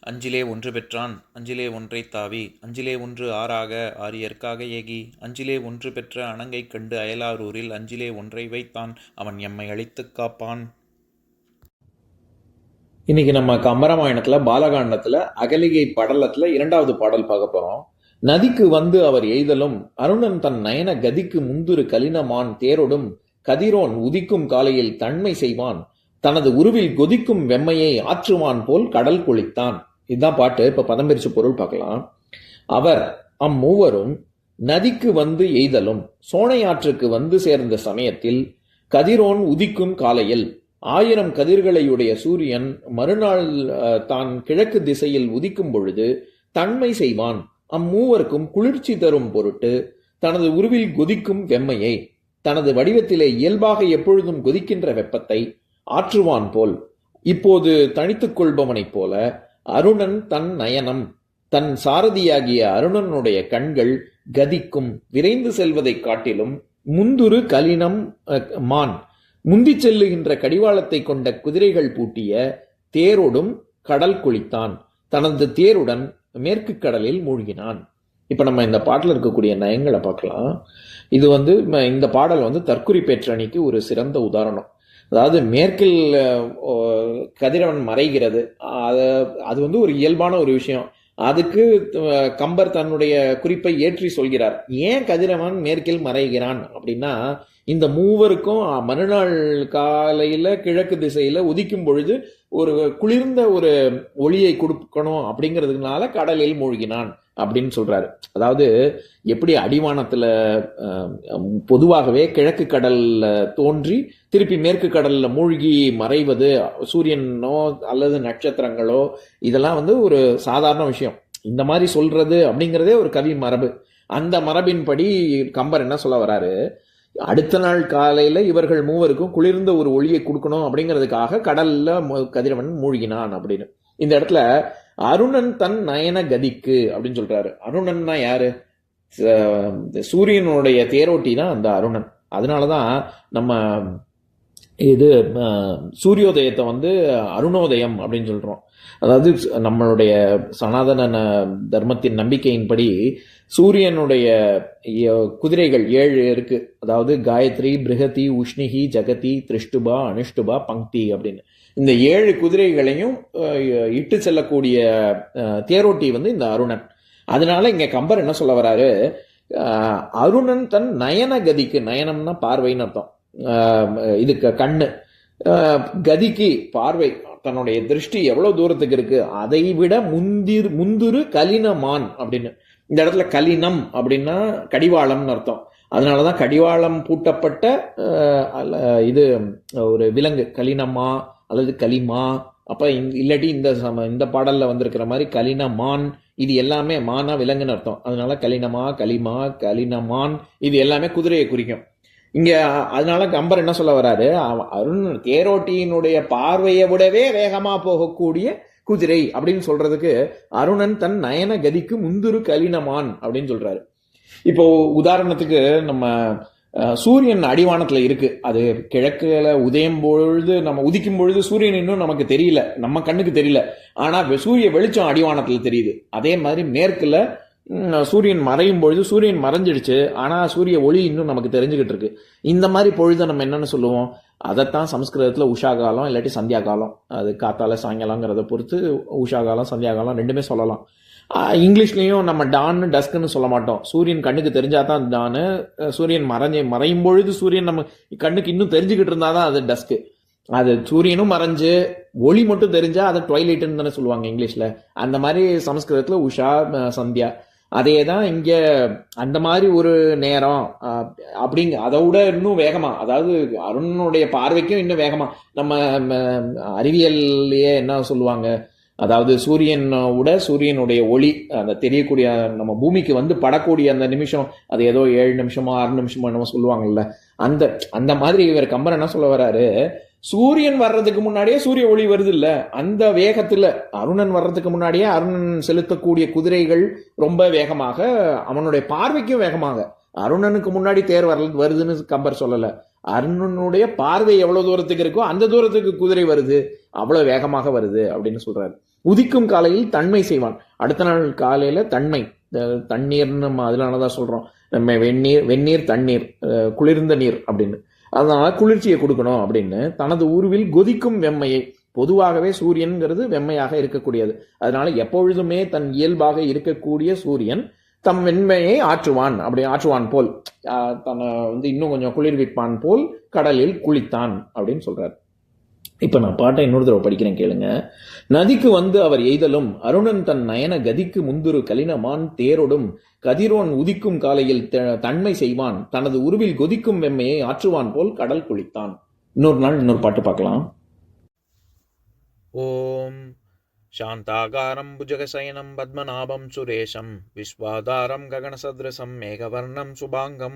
அஞ்சிலே ஒன்று பெற்றான் அஞ்சிலே ஒன்றை தாவி அஞ்சிலே ஒன்று ஆறாக ஆரியற்காக ஏகி அஞ்சிலே ஒன்று பெற்ற அணங்கை கண்டு அயலாரூரில் அஞ்சிலே ஒன்றை வைத்தான் அவன் எம்மை அழித்துக் காப்பான். இன்னைக்கு நம்ம கம்பராமாயணத்துல பாலகாண்டத்துல அகலிகை படலத்துல இரண்டாவது பாடல் பார்க்க போறோம். நதிக்கு வந்து அவர் எய்தலும் அருணன் தன் நயன கதிக்கு முந்துரு கலினமான் தேரொடும் கதிரோன் உதிக்கும் காலையில் தன்மை செய்வான் தனது உருவில் கொதிக்கும் வெம்மையை ஆற்றுவான் போல் கடல் குளித்தான். இதுதான் பாட்டு. இப்ப பதம் பொருள் பார்க்கலாம். அவர் அம்மூவரும் நதிக்கு வந்து எய்தலும் சோனை ஆற்றுக்கு வந்து சேர்ந்த சமயத்தில் கதிரோன் உதிக்கும் காலையில் ஆயிரம் கதிர்களையுடைய சூரியன் மறுநாள் தான் கிழக்கு திசையில் உதிக்கும் பொழுது தன்மை செய்வான். அம்மூவருக்கும் குளிர்ச்சி தரும் பொருட்டு தனது உருவில் கொதிக்கும் வெம்மையை தனது வடிவத்திலே இயல்பாக எப்பொழுதும் கொதிக்கின்ற வெப்பத்தை ஆற்றுவான் போல். இப்போது தனித்துக் கொள்பவனைப் போல அருணன் தன் நயனம் தன் சாரதியாகிய அருணனுடைய கண்கள் கதிக்கும். விரைந்து செல்வதைக் காட்டிலும் முந்துரு கலினம் மான். முந்தி செல்லுகின்ற கடிவாளத்தை கொண்ட குதிரைகள் பூட்டிய தேரோடும் கடல் குளித்தான். தனது தேருடன் மேற்கு கடலில் மூழ்கினான். இப்ப நம்ம இந்த பாட்டில் இருக்கக்கூடிய நயங்களை பார்க்கலாம். இது வந்து ம- இந்த பாடல் வந்து தற்குறி பேற்றணிக்கு ஒரு சிறந்த உதாரணம். அதாவது மேற்கில் கதிரவன் மறைகிறது. அது அது வந்து ஒரு இயல்பான ஒரு விஷயம். அதுக்கு கம்பர் தன்னுடைய குறிப்பை ஏற்றி சொல்கிறார். ஏன் கதிரவன் மேற்கில் மறைகிறான் அப்படின்னா இந்த மூவருக்கும் மறுநாள் காலையில் கிழக்கு திசையில் உதிக்கும் பொழுது ஒரு குளிர்ந்த ஒரு ஒளியை கொடுக்கணும் அப்படிங்கிறதுனால கடலில் மூழ்கினான். அப்படின்னு சொல்கிறாரு அதாவது எப்படி அடிவானத்தில் பொதுவாகவே கிழக்கு கடலில் தோன்றி திருப்பி மேற்கு கடலில் மூழ்கி மறைவது சூரியனோ அல்லது நட்சத்திரங்களோ இதெல்லாம் வந்து ஒரு சாதாரண விஷயம். இந்த மாதிரி சொல்கிறது அப்படிங்கிறதே ஒரு கவி மரபு. அந்த மரபின்படி கம்பர் என்ன சொல்ல வராரு? அடுத்த நாள் காலையில் இவர்கள் மூவருக்கும் குளிர்ந்த ஒரு ஒளியை கொடுக்கணும் அப்படிங்கிறதுக்காக கடலில் கதிரவன் மூழ்கினான் அப்படின்னு. இந்த இடத்துல அருணன் தன் நயன கதிக்கு அப்படின்னு சொல்றாரு. அருணன்னா யாரு? ச- சூரியனுடைய தேரோட்டி தான் அந்த அருணன். அதனாலதான் நம்ம இது சூரியோதயத்தை வந்து அருணோதயம் அப்படின்னு சொல்றோம். அதாவது நம்மளுடைய சனாதன ந- தர்மத்தின் நம்பிக்கையின்படி சூரியனுடைய குதிரைகள் ஏழு இருக்கு. அதாவது காயத்ரி பிருகதி உஷ்ணிகி ஜகதி திருஷ்டுபா அனுஷ்டுபா பங்கி அப்படின்னு. இந்த ஏழு குதிரைகளையும் இட்டு செல்லக்கூடிய தேரோட்டி வந்து இந்த அருணன். அதனால இங்க கம்பர் என்ன சொல்ல வராரு? அருணன் தன் நயன கதிக்கு நயனம்னா பார்வைன்னு அர்த்தம். இதுக்கு கண்ணு. கதிக்கு பார்வை தன்னுடைய திருஷ்டி எவ்வளவு தூரத்துக்கு இருக்கு? அதை விட முந்திர் முந்துரு கலினமான் அப்படின்னு. இந்த இடத்துல கலினம் அப்படின்னா கடிவாளம்னு அர்த்தம். அதனாலதான் கடிவாளம் பூட்டப்பட்ட அல்ல, இது ஒரு விலங்கு. கலினமா அல்லது கலிமா அப்போ இல்லாட்டி இந்த சம இந்த பாடலில் வந்திருக்கிற மாதிரி கலினமான் இது எல்லாமே மானா விலங்குன்னு அர்த்தம். அதனால கலினமா கலிமா கலினமான் இது எல்லாமே குதிரையை குறிக்கும். இங்கே அதனால கம்பர் என்ன சொல்ல வராரு? அருண் தேரோட்டியினுடைய பார்வையை விடவே வேகமாக போகக்கூடிய குதிரை அப்படின்னு சொல்றதுக்கு அருணன் தன் நயன கதிக்கு முந்துரு கலினமான் அப்படின்னு சொல்றாரு. இப்போ உதாரணத்துக்கு நம்ம சூரியன் அடிவானத்தில் இருக்குது அது கிழக்குல உதயம் பொழுது நம்ம உதிக்கும் பொழுது சூரியன் இன்னும் நமக்கு தெரியல. நம்ம கண்ணுக்கு தெரியல. ஆனால் சூரிய வெளிச்சம் அடிவானத்தில் தெரியுது. அதே மாதிரி மேற்கில் சூரியன் மறையும் பொழுது சூரியன் மறைஞ்சிடுச்சு. ஆனால் சூரிய ஒளி இன்னும் நமக்கு தெரிஞ்சுக்கிட்டு இருக்கு. இந்த மாதிரி பொழுதை நம்ம என்னன்னு சொல்லுவோம்? அதைத்தான் சம்ஸ்கிருதத்தில் உஷா காலம் இல்லாட்டி சந்தியா காலம் அது காத்தால சாயங்காலங்கிறத பொறுத்து உஷா காலம் சந்தியா காலம் ரெண்டுமே சொல்லலாம். இங்கிலீஷ்லேயும் நம்ம டான்னு டஸ்க்குன்னு சொல்ல மாட்டோம். சூரியன் கண்ணுக்கு தெரிஞ்சாதான் டானு சூரியன் மறைஞ்சு மறையும் பொழுது சூரியன் நம்ம கண்ணுக்கு இன்னும் தெரிஞ்சுக்கிட்டு இருந்தாதான் அது டஸ்க்கு. அது சூரியனும் மறைஞ்சு ஒளி மட்டும் தெரிஞ்சா அதை ட்வைலைட்டுன்னு தானே சொல்லுவாங்க இங்கிலீஷில். அந்த மாதிரி சமஸ்கிருதத்தில் உஷா சந்தியா. அதே தான் இங்கே அந்த மாதிரி ஒரு நேரம் அப்படிங்க அதை விட இன்னும் வேகமாக அதாவது அருணுடைய பார்வைக்கும் இன்னும் வேகமாக நம்ம அறிவியல்லையே என்ன சொல்லுவாங்க அதாவது சூரியனோட சூரியனுடைய ஒளி அந்த தெரியக்கூடிய நம்ம பூமிக்கு வந்து படக்கூடிய அந்த நிமிஷம் அது ஏதோ ஏழு நிமிஷமோ ஆறு நிமிஷமோ என்னமோ சொல்லுவாங்கல்ல அந்த அந்த மாதிரி இவர் கம்பர் என்ன சொல்ல வர்றாரு சூரியன் வர்றதுக்கு முன்னாடியே சூரிய ஒளி வருது இல்ல அந்த வேகத்துல அருணன் வர்றதுக்கு முன்னாடியே அருணன் செலுத்தக்கூடிய குதிரைகள் ரொம்ப வேகமாக அவனுடைய பார்வைக்கும் வேகமாக. அருணனுக்கு முன்னாடி தேர் வர வருதுன்னு கம்பர் சொல்லல. அருணனுடைய பார்வை எவ்வளவு தூரத்துக்கு இருக்கோ அந்த தூரத்துக்கு குதிரை வருது. அவ்வளவு வேகமாக வருது அப்படின்னு சொல்றாரு. உதிக்கும் காலையில் தன்மை செய்வான். அடுத்த நாள் காலையில தன்மை தண்ணீர்னு நம்ம அதனாலதான் சொல்றோம். நம்ம வெந்நீர் வெந்நீர் தண்ணீர் குளிர்ந்த நீர் அப்படின்னு. அதனால குளிர்ச்சியை கொடுக்கணும் அப்படின்னு தனது உருவில் கொதிக்கும் வெம்மையை பொதுவாகவே சூரியன்கிறது வெம்மையாக இருக்கக்கூடியது. அதனால எப்பொழுதுமே தன் இயல்பாக இருக்கக்கூடிய சூரியன் தம் வெண்மையை ஆற்றுவான் அப்படி ஆற்றுவான் போல். தன்னை வந்து இன்னும் கொஞ்சம் குளிர்விப்பான் போல் கடலில் குளித்தான் அப்படின்னு சொல்றார். இப்ப நான் பாட்டை இன்னொரு தடவை படிக்கிறேன் கேளுங்க நதிக்கு வந்து அவர் எய்தலும் அருணன் தன் நயன கதிக்கு முந்துரு கலினமான் தேரொடும் கதிரோன் உதிக்கும் காலையில் த- தன்மை செய்வான் தனது உருவில் கொதிக்கும் வெம்மையை ஆற்றுவான் போல் கடல் குளித்தான் இன்னொரு நாள் இன்னொரு பாட்டு பார்க்கலாம் ॐ शान्ताकारं भुजगशयनं पद्मनाभं सुरेशं विश्वाधारं गगनसदृशं मेघवर्णं शुभाङ्गं